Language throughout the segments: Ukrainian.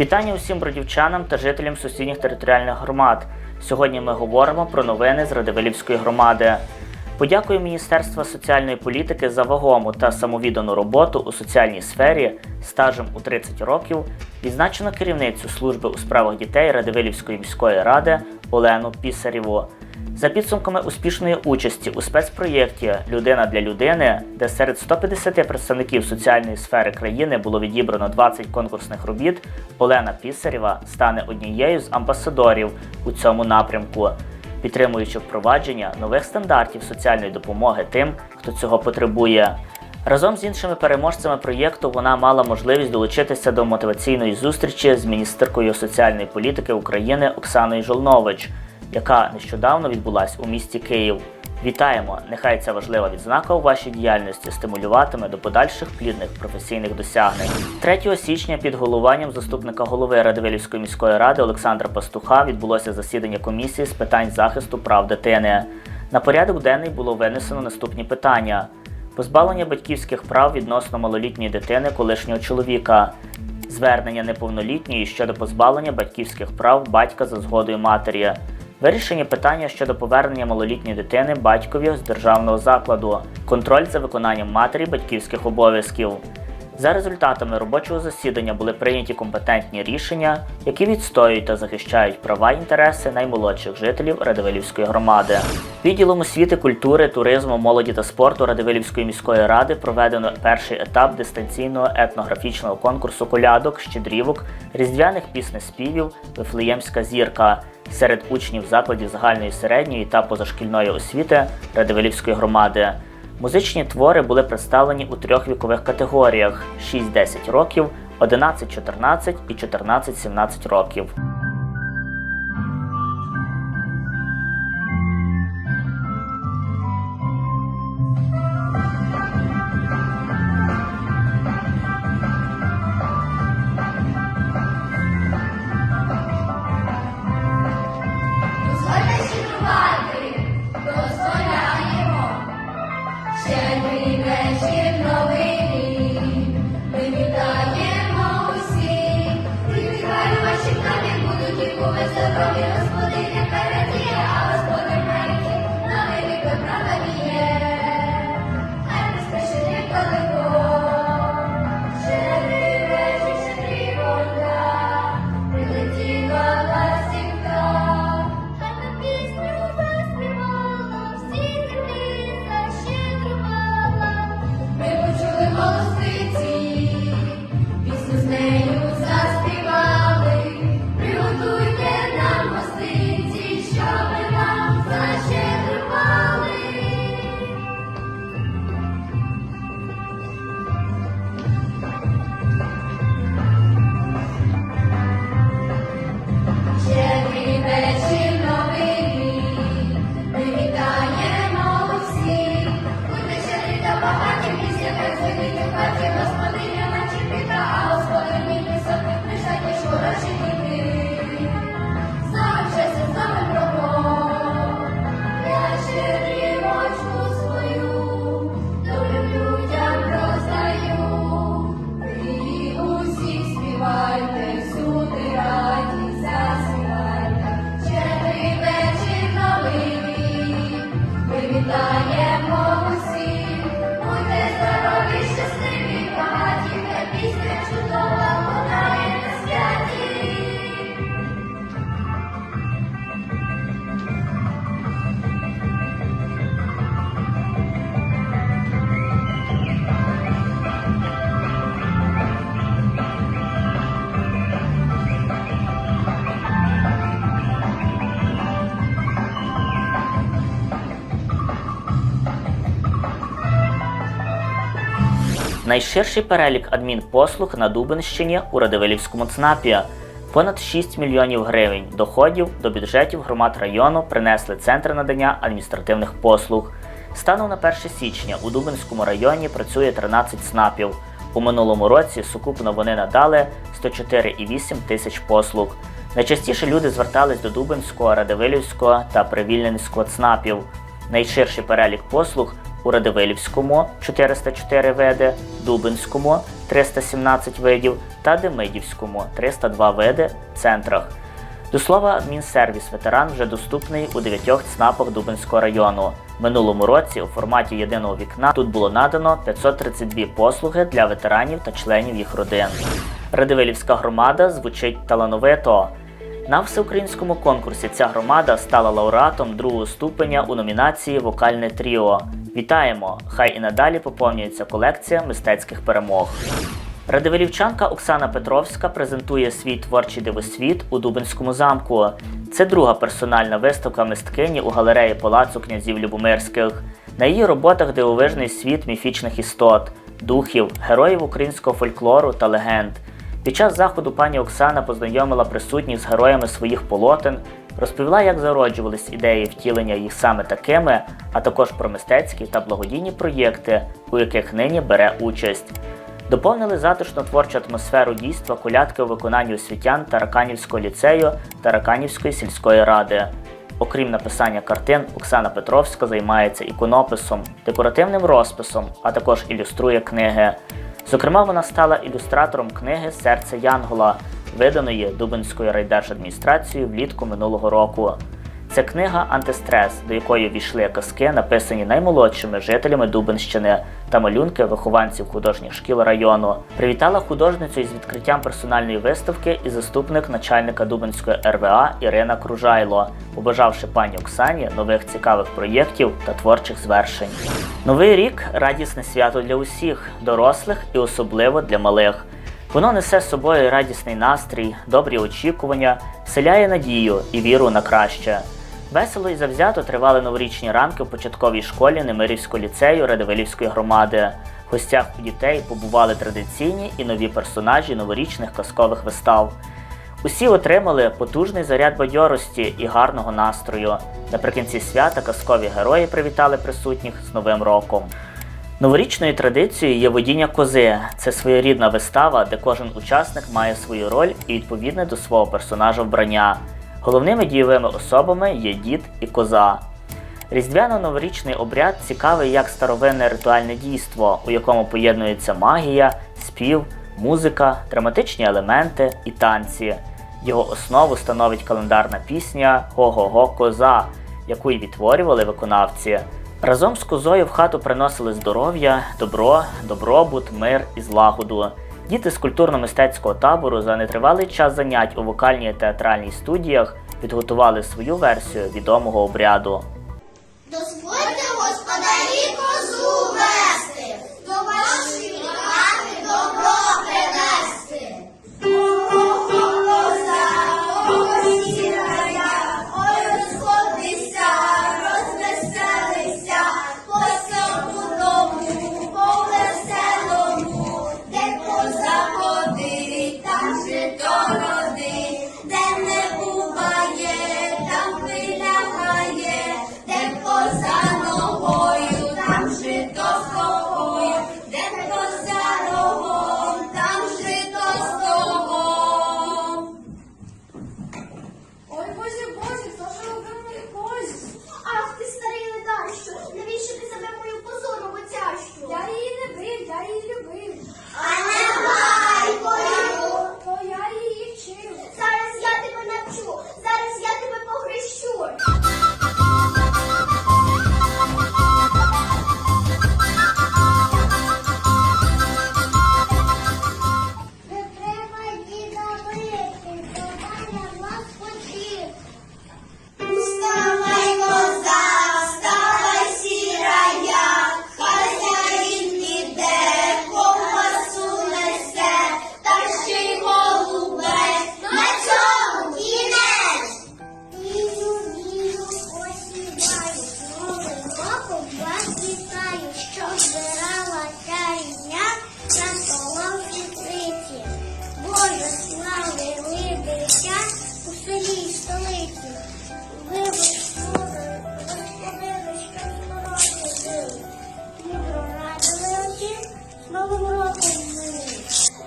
Вітання усім бродівчанам та жителям сусідніх територіальних громад. Сьогодні ми говоримо про новини з Радивилівської громади. Подякую Міністерству соціальної політики за вагому та самовіддану роботу у соціальній сфері стажем у 30 років. Відзначено керівницю служби у справах дітей Радивилівської міської ради Олену Пісарєву. За підсумками успішної участі у спецпроєкті Людина для людини, де серед 150 представників соціальної сфери країни було відібрано 20 конкурсних робіт, Олена Пісарєва стане однією з амбасадорів у цьому напрямку, підтримуючи впровадження нових стандартів соціальної допомоги тим, хто цього потребує. Разом з іншими переможцями проєкту вона мала можливість долучитися до мотиваційної зустрічі з міністеркою соціальної політики України Оксаною Жолнович, яка нещодавно відбулась у місті Київ. Вітаємо! Нехай ця важлива відзнака у вашій діяльності стимулюватиме до подальших плідних професійних досягнень. 3 січня під головуванням заступника голови Радивилівської міської ради Олександра Пастуха відбулося засідання комісії з питань захисту прав дитини. На порядок денний було винесено наступні питання: позбавлення батьківських прав відносно малолітньої дитини колишнього чоловіка, звернення неповнолітньої щодо позбавлення батьківських прав батька за згодою матері, вирішення питання щодо повернення малолітньої дитини батькові з державного закладу, контроль за виконанням матері батьківських обов'язків. За результатами робочого засідання були прийняті компетентні рішення, які відстоюють та захищають права і інтереси наймолодших жителів Радивилівської громади. Відділом освіти, культури, туризму, молоді та спорту Радивилівської міської ради проведено перший етап дистанційного етнографічного конкурсу колядок, щедрівок, різдвяних піснеспівів Вифлеємська зірка серед учнів закладів загальної середньої та позашкільної освіти Радивилівської громади. Музичні твори були представлені у трьох вікових категоріях: 6-10 років, 11-14 і 14-17 років. Найширший перелік адмінпослуг на Дубенщині у Радивилівському ЦНАПі. Понад 6 мільйонів гривень доходів до бюджетів громад району принесли центри надання адміністративних послуг. Станом на 1 січня у Дубенському районі працює 13 ЦНАПів. У минулому році сукупно вони надали 104,8 тисяч послуг. Найчастіше люди звертались до Дубенського, Радивилівського та Привільненського ЦНАПів. Найширший перелік послуг у Радивилівському 404 види, Дубинському 317 видів та Демидівському 302 види центрах. До слова, адмінсервіс ветеран вже доступний у дев'ятьох ЦНАПах Дубинського району. Минулому році у форматі єдиного вікна тут було надано 532 послуги для ветеранів та членів їх родин. Радивилівська громада звучить талановито. На всеукраїнському конкурсі ця громада стала лауреатом другого ступеня у номінації Вокальне тріо. Вітаємо! Хай і надалі поповнюється колекція мистецьких перемог. Радивилівчанка Оксана Петровська презентує свій творчий дивосвіт у Дубинському замку. Це друга персональна виставка мисткині у галереї Палацу князів Любомирських. На її роботах дивовижний світ міфічних істот, духів, героїв українського фольклору та легенд. Під час заходу пані Оксана познайомила присутніх з героями своїх полотен, розповіла, як зароджувались ідеї втілення їх саме такими, а також про мистецькі та благодійні проєкти, у яких нині бере участь. Доповнили затишну творчу атмосферу дійства колядки у виконанні освітян Тараканівського ліцею та Раканівської сільської ради. Окрім написання картин, Оксана Петровська займається іконописом, декоративним розписом, а також ілюструє книги. Зокрема, вона стала ілюстратором книги Серце Янгола, виданої Дубинською райдержадміністрацією влітку минулого року. Це книга Антистрес, до якої війшли казки, написані наймолодшими жителями Дубинщини та малюнки вихованців художніх шкіл району. Привітала художницю із відкриттям персональної виставки і заступник начальника Дубинської РВА Ірина Кружайло, побажавши пані Оксані нових цікавих проєктів та творчих звершень. Новий рік радісне свято для усіх, дорослих і особливо для малих. Воно несе з собою радісний настрій, добрі очікування, вселяє надію і віру на краще. Весело і завзято тривали новорічні ранки в початковій школі Немирівського ліцею Радивилівської громади. В гостях у дітей побували традиційні і нові персонажі новорічних казкових вистав. Усі отримали потужний заряд бадьорості і гарного настрою. Наприкінці свята казкові герої привітали присутніх з Новим роком. Новорічною традицією є водіння кози. Це своєрідна вистава, де кожен учасник має свою роль і відповідне до свого персонажа вбрання. Головними дієвими особами є дід і коза. Різдвяно-новорічний обряд цікавий як старовинне ритуальне дійство, у якому поєднується магія, спів, музика, драматичні елементи і танці. Його основу становить календарна пісня Го-го-го коза, яку й відтворювали виконавці. Разом з козою в хату приносили здоров'я, добро, добробут, мир і злагоду. Діти з культурно-мистецького табору за нетривалий час занять у вокальній театральній студіях підготували свою версію відомого обряду.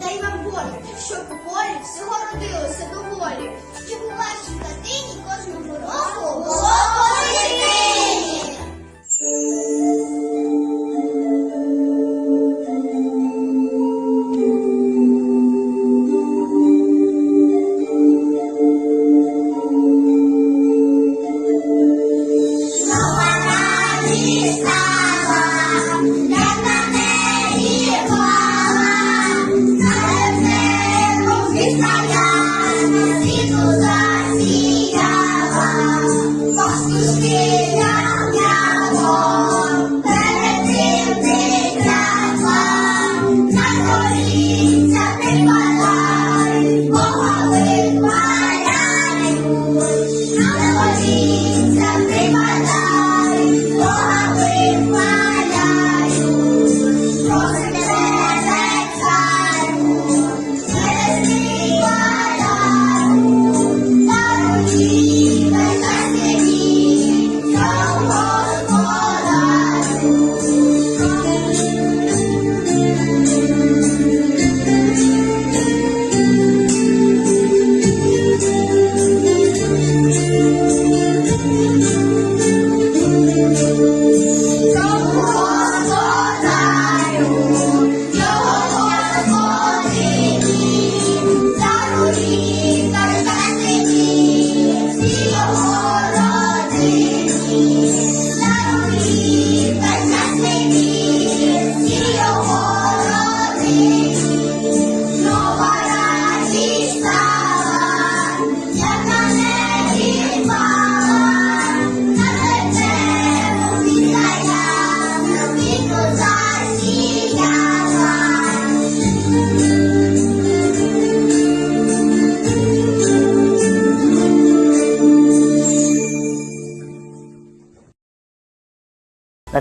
Дай вам Боже, щоб у полі всього родилося доволі, щоб у вашій хатині кожну року було посередині. Мама на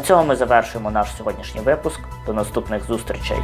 На цьому ми завершуємо наш сьогоднішній випуск. До наступних зустрічей.